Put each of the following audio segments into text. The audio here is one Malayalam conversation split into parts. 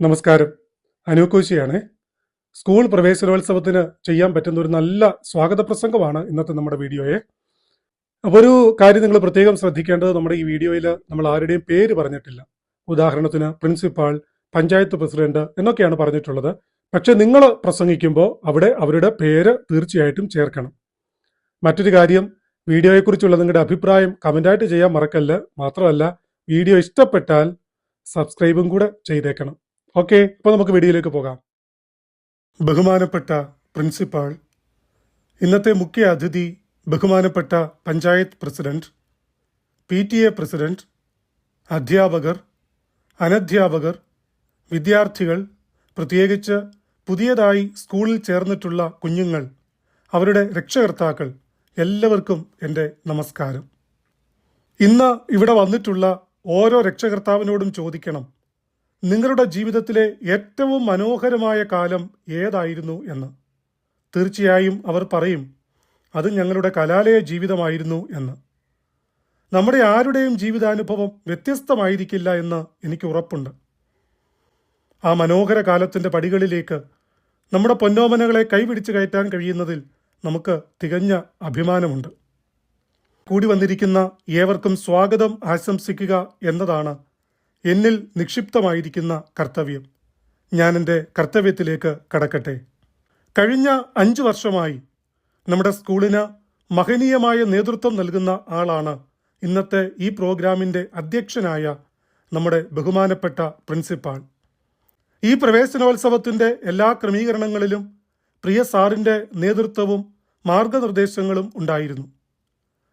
നമസ്കാരം. അനുക്കോശിയാണ് സ്കൂൾ പ്രവേശനോത്സവത്തിന് ചെയ്യാൻ പറ്റുന്ന ഒരു നല്ല സ്വാഗത പ്രസംഗമാണ് ഇന്നത്തെ നമ്മുടെ വീഡിയോയെ. അപ്പോൾ ഒരു കാര്യം നിങ്ങൾ പ്രത്യേകം ശ്രദ്ധിക്കേണ്ടത് നമ്മുടെ ഈ വീഡിയോയിൽ നമ്മൾ ആരുടെയും പേര് പറഞ്ഞിട്ടില്ല. ഉദാഹരണത്തിന് പ്രിൻസിപ്പാൾ പഞ്ചായത്ത് പ്രസിഡന്റ് എന്നൊക്കെയാണ് പറഞ്ഞിട്ടുള്ളത്. പക്ഷെ നിങ്ങൾ പ്രസംഗിക്കുമ്പോൾ അവിടെ അവരുടെ പേര് തീർച്ചയായിട്ടും ചേർക്കണം. മറ്റൊരു കാര്യം വീഡിയോയെക്കുറിച്ചുള്ള നിങ്ങളുടെ അഭിപ്രായം കമന്റായിട്ട് ചെയ്യാൻ മറക്കല്ല. മാത്രമല്ല വീഡിയോ ഇഷ്ടപ്പെട്ടാൽ സബ്സ്ക്രൈബും കൂടെ ചെയ്തേക്കണം. ഓക്കെ ഇപ്പോൾ നമുക്ക് വീഡിയോയിലേക്ക് പോകാം. ബഹുമാനപ്പെട്ട പ്രിൻസിപ്പാൾ ഇന്നത്തെ മുഖ്യ അതിഥി ബഹുമാനപ്പെട്ട panchayat president P T A president അധ്യാപകർ അനധ്യാപകർ വിദ്യാർത്ഥികൾ പ്രത്യേകിച്ച് പുതിയതായി സ്കൂളിൽ ചേർന്നിട്ടുള്ള കുഞ്ഞുങ്ങൾ അവരുടെ രക്ഷകർത്താക്കൾ എല്ലാവർക്കും എന്റെ നമസ്കാരം. ഇന്ന് ഇവിടെ വന്നിട്ടുള്ള ഓരോ രക്ഷകർത്താവിനോടും ചോദിക്കണം. നിങ്ങളുടെ ജീവിതത്തിലെ ഏറ്റവും മനോഹരമായ കാലം ഏതായിരുന്നു എന്ന്. തീർച്ചയായും അവർ പറയും അത് ഞങ്ങളുടെ കലാലയ ജീവിതമായിരുന്നു എന്ന്. നമ്മുടെ ആരുടെയും ജീവിതാനുഭവം വ്യത്യസ്തമായിരിക്കില്ല എന്ന് എനിക്ക് ഉറപ്പുണ്ട്. ആ മനോഹര കാലത്തിന്റെ പടികളിലേക്ക് നമ്മുടെ പൊന്നോമനകളെ കൈപിടിച്ച് കയറ്റാൻ കഴിയുന്നതിൽ നമുക്ക് തികഞ്ഞ അഭിമാനമുണ്ട്. കൂടി വന്നിരിക്കുന്ന ഏവർക്കും സ്വാഗതം ആശംസിക്കുക എന്നതാണ് എന്നിൽ നിക്ഷിപ്തമായിരിക്കുന്ന കർത്തവ്യം. ഞാൻ എന്റെ കർത്തവ്യത്തിലേക്ക് കടക്കട്ടെ. കഴിഞ്ഞ അഞ്ചു വർഷമായി നമ്മുടെ സ്കൂളിന് മഹനീയമായ നേതൃത്വം നൽകുന്ന ആളാണ് ഇന്നത്തെ ഈ പ്രോഗ്രാമിന്റെ അധ്യക്ഷനായ നമ്മുടെ ബഹുമാനപ്പെട്ട പ്രിൻസിപ്പാൾ. ഈ പ്രവേശനോത്സവത്തിന്റെ എല്ലാ ക്രമീകരണങ്ങളിലും പ്രിയ സാറിന്റെ നേതൃത്വവും മാർഗനിർദ്ദേശങ്ങളും ഉണ്ടായിരുന്നു.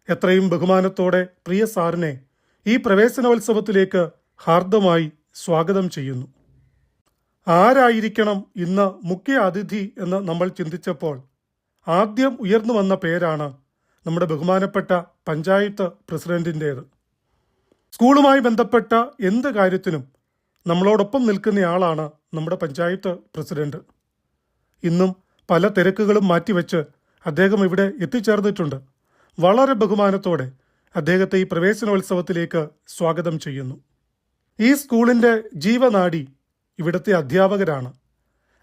എത്രയും ബഹുമാനത്തോടെ പ്രിയ സാറിനെ ഈ പ്രവേശനോത്സവത്തിലേക്ക് ഹാർദമായി സ്വാഗതം ചെയ്യുന്നു. ആരായിരിക്കണം ഇന്ന് മുഖ്യ അതിഥി എന്ന് നമ്മൾ ചിന്തിച്ചപ്പോൾ ആദ്യം ഉയർന്നു വന്ന പേരാണ് നമ്മുടെ ബഹുമാനപ്പെട്ട പഞ്ചായത്ത് പ്രസിഡന്റിന്റേത് സ്കൂളുമായി ബന്ധപ്പെട്ട എന്ത് കാര്യത്തിനും നമ്മളോടൊപ്പം നിൽക്കുന്നയാളാണ് നമ്മുടെ പഞ്ചായത്ത് പ്രസിഡന്റ്. ഇന്നും പല തിരക്കുകളും മാറ്റിവെച്ച് അദ്ദേഹം ഇവിടെ എത്തിച്ചേർന്നിട്ടുണ്ട്. വളരെ ബഹുമാനത്തോടെ അദ്ദേഹത്തെ ഈ പ്രവേശനോത്സവത്തിലേക്ക് സ്വാഗതം ചെയ്യുന്നു. ഈ സ്കൂളിന്റെ ജീവനാടി ഇവിടുത്തെ അധ്യാപകരാണ്.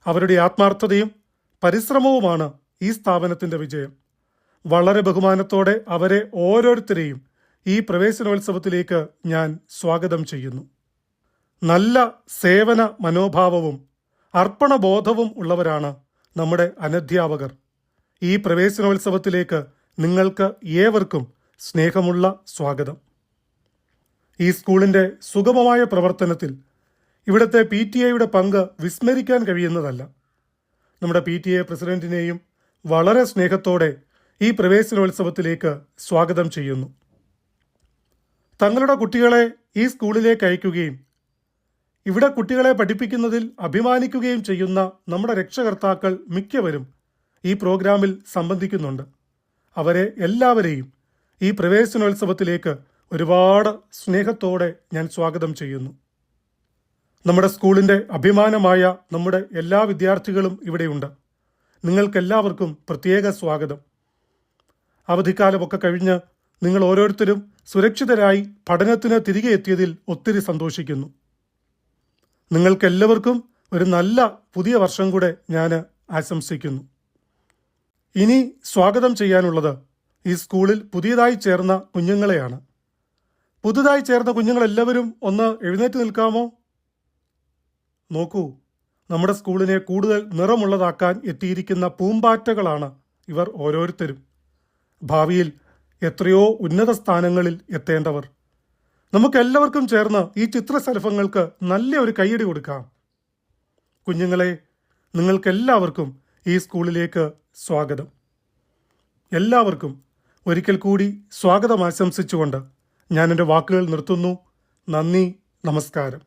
അവരുടെ ആത്മാർത്ഥതയും പരിശ്രമവുമാണ് ഈ സ്ഥാപനത്തിന്റെ വിജയം. വളരെ ബഹുമാനത്തോടെ അവരെ ഓരോരുത്തരെയും ഈ പ്രവേശനോത്സവത്തിലേക്ക് ഞാൻ സ്വാഗതം ചെയ്യുന്നു. നല്ല സേവന മനോഭാവവും അർപ്പണബോധവും ഉള്ളവരാണ് നമ്മുടെ അനധ്യാപകർ. ഈ പ്രവേശനോത്സവത്തിലേക്ക് നിങ്ങൾക്ക് ഏവർക്കും സ്നേഹമുള്ള സ്വാഗതം. ഈ സ്കൂളിന്റെ സുഗമമായ പ്രവർത്തനത്തിൽ ഇവിടുത്തെ പി ടി എയുടെ പങ്ക് വിസ്മരിക്കാൻ കഴിയുന്നതല്ല. നമ്മുടെ പി ടി എ പ്രസിഡന്റിനെയും വളരെ സ്നേഹത്തോടെ ഈ പ്രവേശനോത്സവത്തിലേക്ക് സ്വാഗതം ചെയ്യുന്നു. തങ്ങളുടെ കുട്ടികളെ ഈ സ്കൂളിലേക്ക് അയക്കുകയും ഇവിടെ കുട്ടികളെ പഠിപ്പിക്കുന്നതിൽ അഭിമാനിക്കുകയും ചെയ്യുന്ന നമ്മുടെ രക്ഷകർത്താക്കൾ മിക്കവരും ഈ പ്രോഗ്രാമിൽ സംബന്ധിക്കുന്നുണ്ട്. അവരെ എല്ലാവരെയും ഈ പ്രവേശനോത്സവത്തിലേക്ക് ഒരുപാട് സ്നേഹത്തോടെ ഞാൻ സ്വാഗതം ചെയ്യുന്നു. നമ്മുടെ സ്കൂളിന്റെ അഭിമാനമായ നമ്മുടെ എല്ലാ വിദ്യാർത്ഥികളും ഇവിടെയുണ്ട്. നിങ്ങൾക്കെല്ലാവർക്കും പ്രത്യേക സ്വാഗതം. അവധിക്കാലമൊക്കെ കഴിഞ്ഞ് നിങ്ങൾ ഓരോരുത്തരും സുരക്ഷിതരായി പഠനത്തിന് തിരികെ എത്തിയതിൽ ഒത്തിരി സന്തോഷിക്കുന്നു. നിങ്ങൾക്കെല്ലാവർക്കും ഒരു നല്ല പുതിയ വർഷം കൂടെ ഞാൻ ആശംസിക്കുന്നു. ഇനി സ്വാഗതം ചെയ്യാനുള്ളത് ഈ സ്കൂളിൽ പുതിയതായി ചേർന്ന കുഞ്ഞുങ്ങളെയാണ്. പുതുതായി ചേർന്ന കുഞ്ഞുങ്ങളെല്ലാവരും ഒന്ന് എഴുന്നേറ്റ് നിൽക്കാമോ? നോക്കൂ നമ്മുടെ സ്കൂളിനെ കൂടുതൽ നിറമുള്ളതാക്കാൻ എത്തിയിരിക്കുന്ന പൂമ്പാറ്റകളാണ് ഇവർ ഓരോരുത്തരും. ഭാവിയിൽ എത്രയോ ഉന്നത സ്ഥാനങ്ങളിൽ എത്തേണ്ടവർ. നമുക്കെല്ലാവർക്കും ചേർന്ന് ഈ ചിത്രശലഭങ്ങൾക്ക് നല്ല ഒരു കൈയടി കൊടുക്കാം. കുഞ്ഞുങ്ങളെ നിങ്ങൾക്കെല്ലാവർക്കും ഈ സ്കൂളിലേക്ക് സ്വാഗതം. എല്ലാവർക്കും ഒരിക്കൽ കൂടി സ്വാഗതം ആശംസിച്ചുകൊണ്ട് ഞാൻ എന്റെ വാക്കുകൾ നിർത്തുന്നു. നന്ദി നമസ്കാരം.